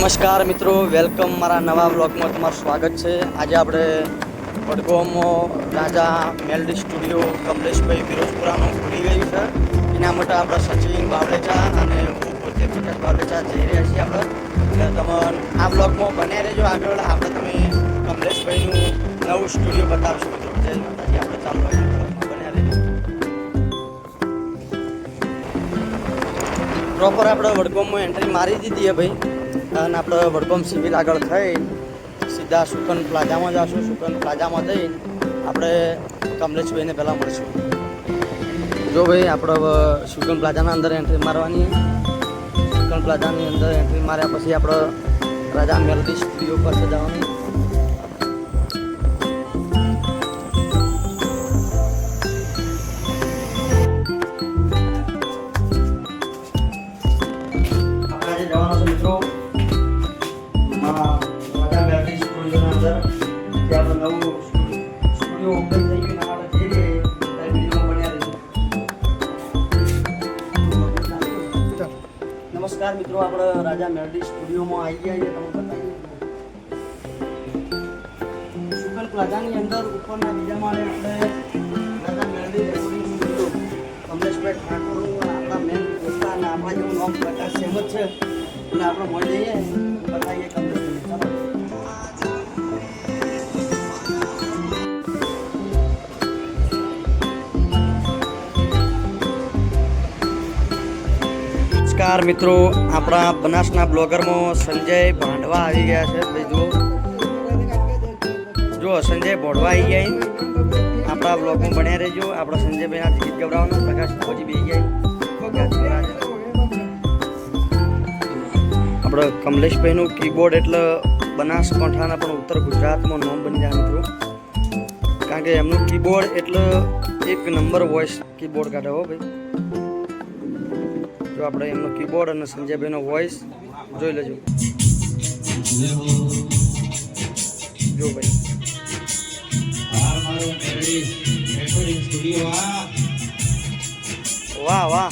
નમસ્કાર મિત્રો, વેલકમ મારા નવા બ્લોગમાં તમારું સ્વાગત છે. આજે આપણે વડગામમાં રાજા મેલડી સ્ટુડિયો કમલેશભાઈ ફિરોજપુરાનું ખુલી ગયું છે. એના માટે આપણે સચિન બાવળેચા અને હું પોતે પ્રકાશ બાવળેચા જઈ રહ્યા છીએ આપણે. તમે આ બ્લોગમાં બન્યા રહેજો. આગળ આપણે તમે કમલેશભાઈનું નવું સ્ટુડિયો બતાવશું મિત્રો. જય માતાજી. આપણે ચાલુ બન્યા પ્રોપર આપણે વડગામમાં એન્ટ્રી મારી દીધી છે ભાઈ. અને આપણે વડગામ સિવિલ આગળ થઈ સીધા સુકન પ્લાઝામાં જઈશું સુકન પ્લાઝામાં જઈ આપણે કમલેશભાઈને પહેલાં મળશું. જો ભાઈ, આપણે સુકન પ્લાઝાના અંદર એન્ટ્રી મારવાની. સુકન પ્લાઝાની અંદર એન્ટ્રી માર્યા પછી આપણે રાજા મેલડી સ્ટુડિયો પાસે જવાની. નમસ્કાર મિત્રો, આપણે રાજા મેલડી સ્ટુડિયોમાં આવી ગયા છીએ. તમને બતાવીએ. સુગન પ્લાઝાની અંદર ઉપરના બીજા માળે આપણે રાજા સ્ટુડિયો. કમલેશભાઈ ઠાકોરનું આપણા મેન દોસ્તા અને આપણા જેવું નામ પ્રકાશ સેમ જ છે. અને આપણે મળી જઈએ. બતાવીએ કમલેશભાઈ ચાલો. નમસ્કાર મિત્રો, આપણા બનાસના બ્લોગરમાં સંજય ભાંડવા આવી ગયા છે. ભાઈ જુઓ. જો સંજય ભોડવા આવી ગયા આપણા બ્લોગમાં બન્યા રહેજો. આપણા સંજયભાઈના ગીત ગવડાવવાના પ્રકાશ ફોજી બી ગયા આપણે કમલેશભાઈનું કીબોર્ડ એટલે બનાસકાંઠાના પણ ઉત્તર ગુજરાતમાં નોમ બની જાય મિત્રો. કારણ કે એમનું કીબોર્ડ એટલે એક નંબર વોઇસ કીબોર્ડ કાઢે હો ભાઈ. જો આપણે એમનો કીબોર્ડ અને સંજયભાઈનો વોઇસ જોઈ લેજો. જો ભાઈ. વાહ વાહ.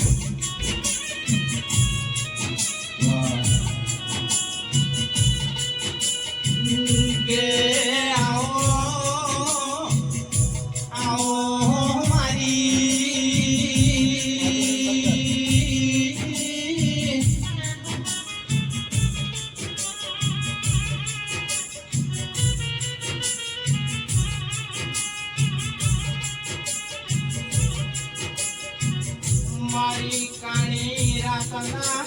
Sana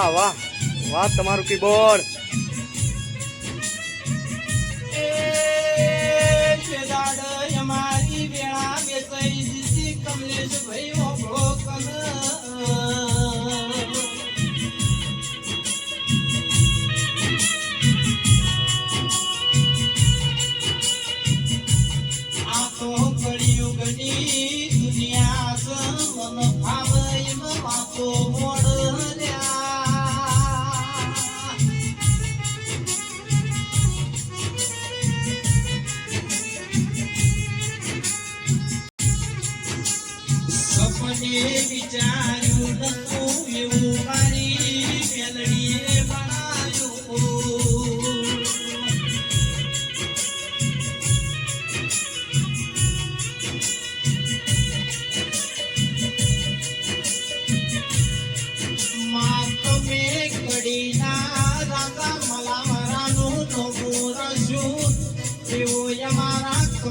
વાહ વાહ. વાહ તમારું કીબોર્ડ. અમારી વેળા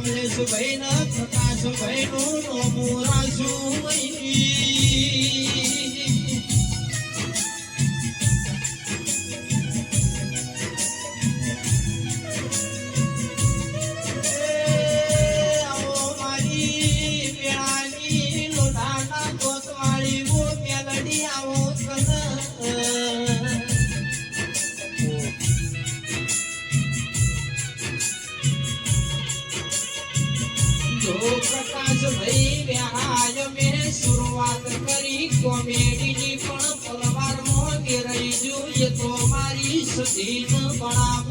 અમારા કમલેશભાઈ ને પ્રકાશભાઈ નું મારી વેળાની કોમેડીની પણ તલવારમાં રહી જોઈએ તો મારી સતીન બનાવવું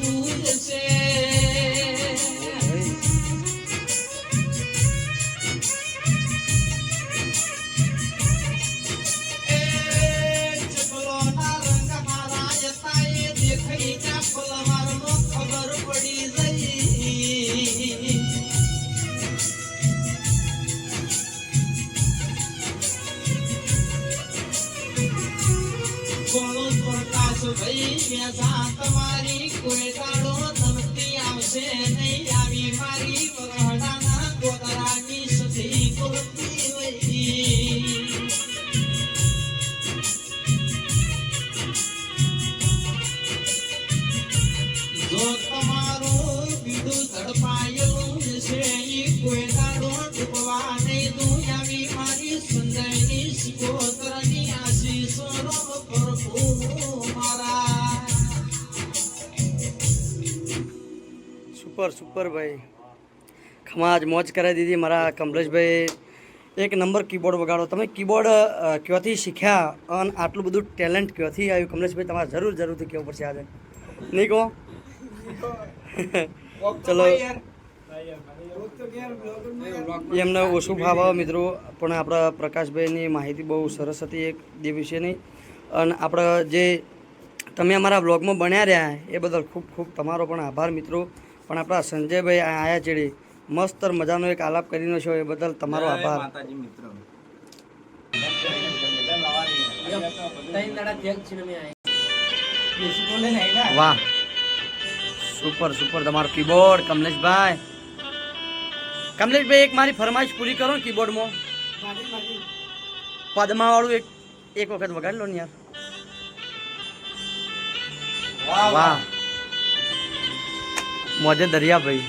બોલો પ્રકાશ ભાઈ મેસા તમારી કોઈ દાડો સુપર સુપર ભાઈ. ખમાજ મોજ કરાવી દીધી મારા કમલેશભાઈ એક નંબર કીબોર્ડ વગાડો. તમે કીબોર્ડ ક્યાંથી શીખ્યા? અને આટલું બધું ટેલેન્ટ ક્યાંથી આવ્યું? કમલેશભાઈ તમારે જરૂર જરૂરથી કહેવું પડશે આજે. નહીં કહો? ચલો. એમને ઓછું ભાવ મિત્રો? પણ આપણા પ્રકાશભાઈની માહિતી બહુ સરસ હતી એક દે વિશેની. અને આપણે જે તમે અમારા બ્લોગમાં બન્યા રહ્યા એ બદલ ખૂબ ખૂબ તમારો પણ આભાર મિત્રો. પણ આપણા સંજયભાઈ આ આયા ચેડી મસ્ત મજાનો એક આલાપ કરીને છો એ બદલ તમારો આભાર. વાહ. Super super. તમારો કીબોર્ડ કમલેશભાઈ. કમલેશભાઈ એક મારી ફરમાઈશ પૂરી કરો ને કીબોર્ડમાં. પદમા વાળું એક એક વખત વગાડી લો ને યાર. વાહ. મોજે દરિયાભાઈ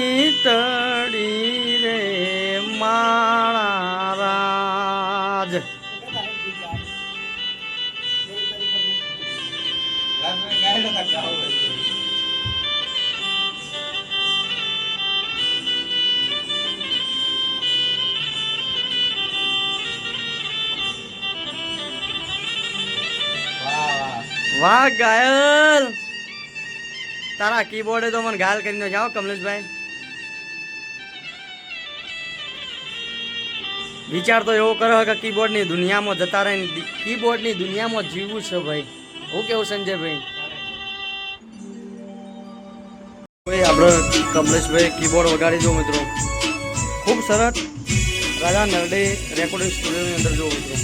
પ્રીતડી રે માણા વાહ, ગાયલ! તારા કીબોર્ડે તો મને ઘાયલ કરીને જાઓ કમલેશભાઈ. વિચાર તો એવો કરો કે કીબોર્ડની દુનિયામાં જતા રહીને કીબોર્ડની દુનિયામાં જીવવું છે ભાઈ. હું કેવું સંજયભાઈ? ભાઈ, આપણે કમલેશભાઈ કીબોર્ડ વગાડી દો, મિત્રો. ખૂબ સરસ. રાજા નરડે રેકોર્ડિંગ સ્ટુડિયોની અંદર જોઉં મિત્રો.